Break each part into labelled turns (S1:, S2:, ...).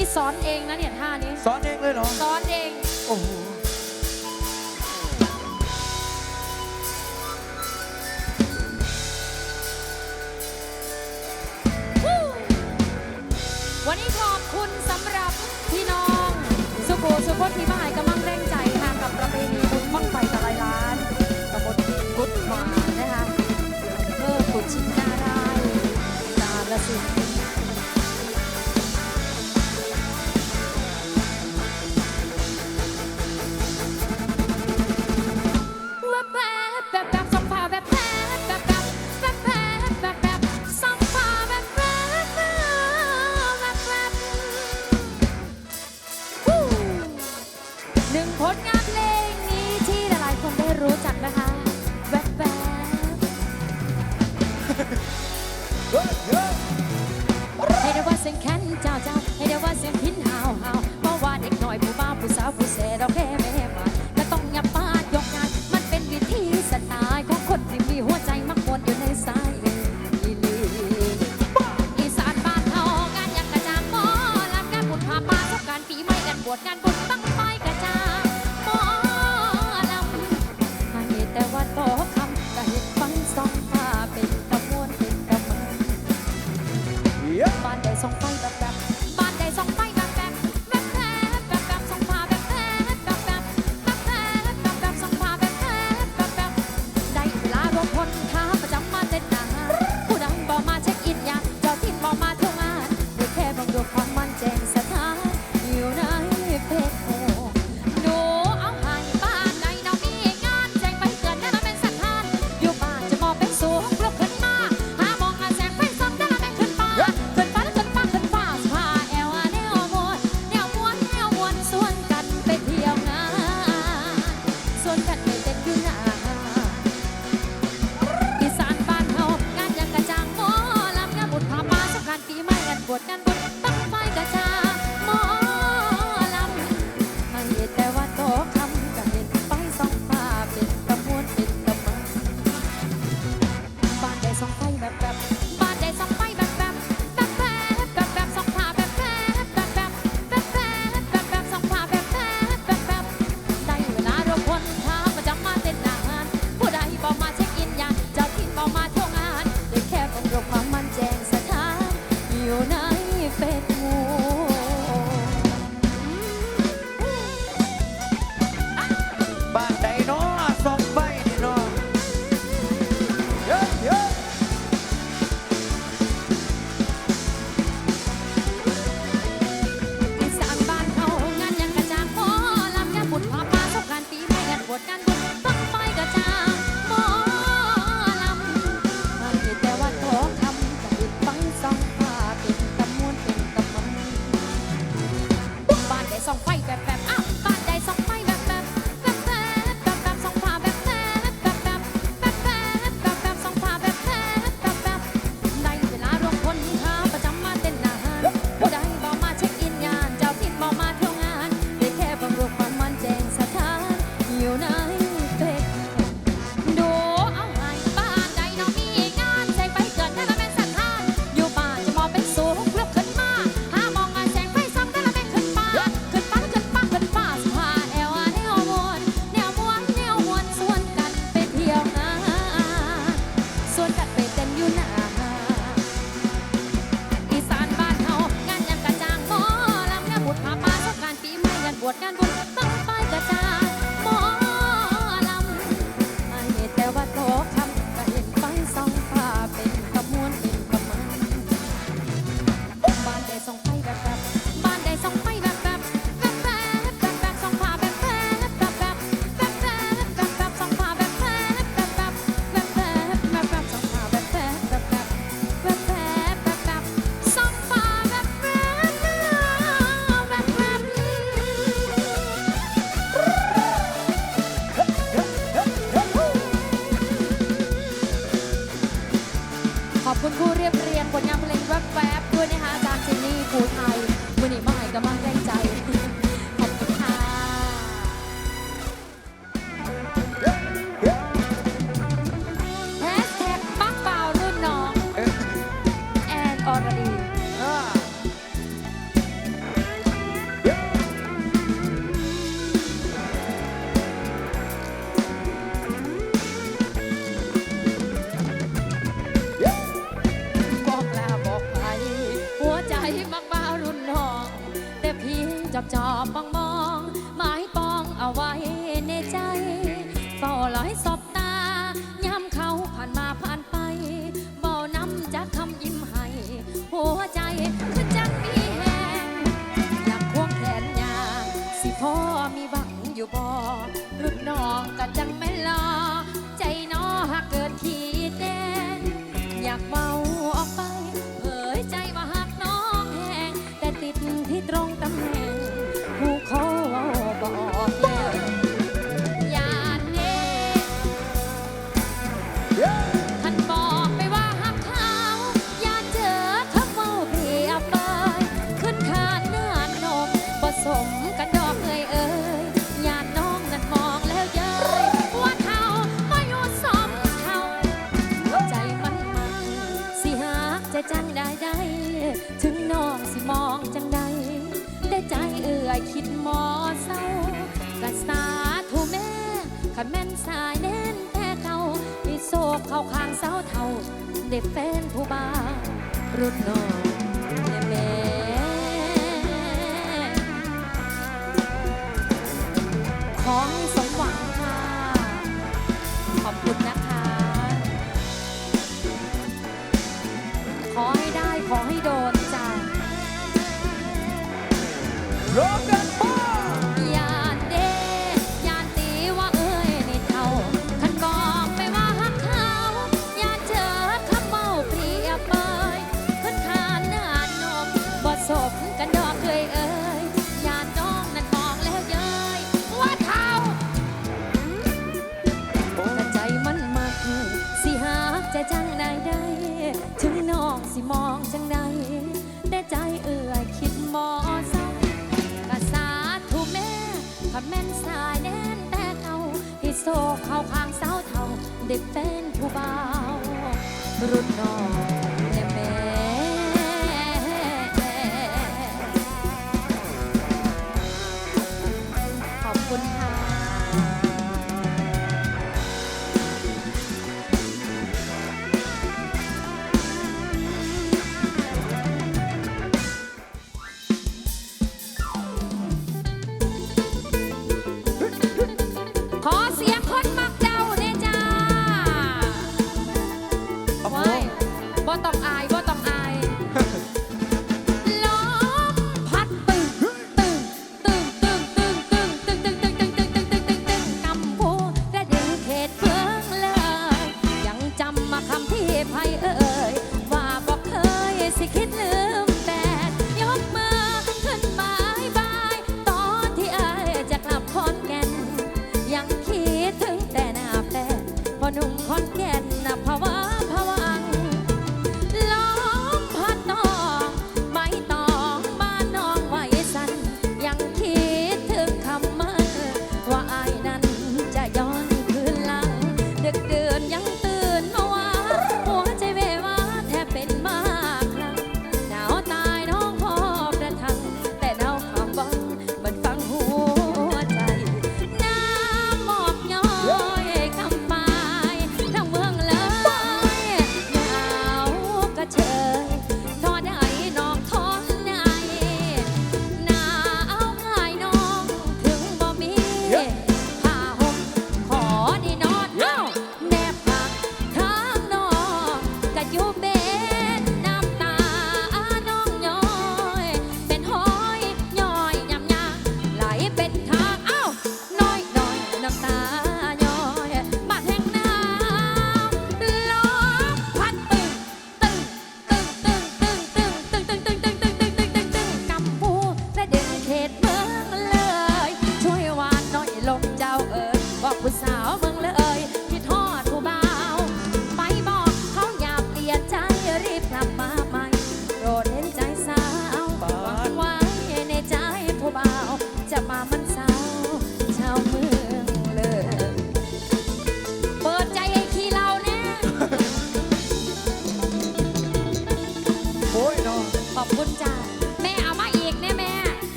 S1: ี่สอนเองนะเนี่ยท่านี้
S2: สอนเองเลยเหรอ
S1: สอนเอง
S2: โอ้
S1: วันนี้ขอบคุณสำหรับพี่น้องสุโขสุพจที่มาให้กำลังแรงใจค่ะกับประเพณีบุญบั้งไฟตะไลล้านตำบลกุดหวานนะคะเพื่อกุดชิ้นนารายกาะสุด that that ขันแม่นสายเน้นแต่เก่ามีโศกเข้าข้างเสาเท่าเด็กแฟนผู้บ่าวรุ่นน้อง ซเข้าข้างสาวเทาเด็กเป็นผู้บ่าวรุ่นน้อง คิดเลือ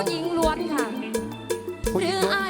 S1: ู้หญิงล้วนค่ะหรือล้อาย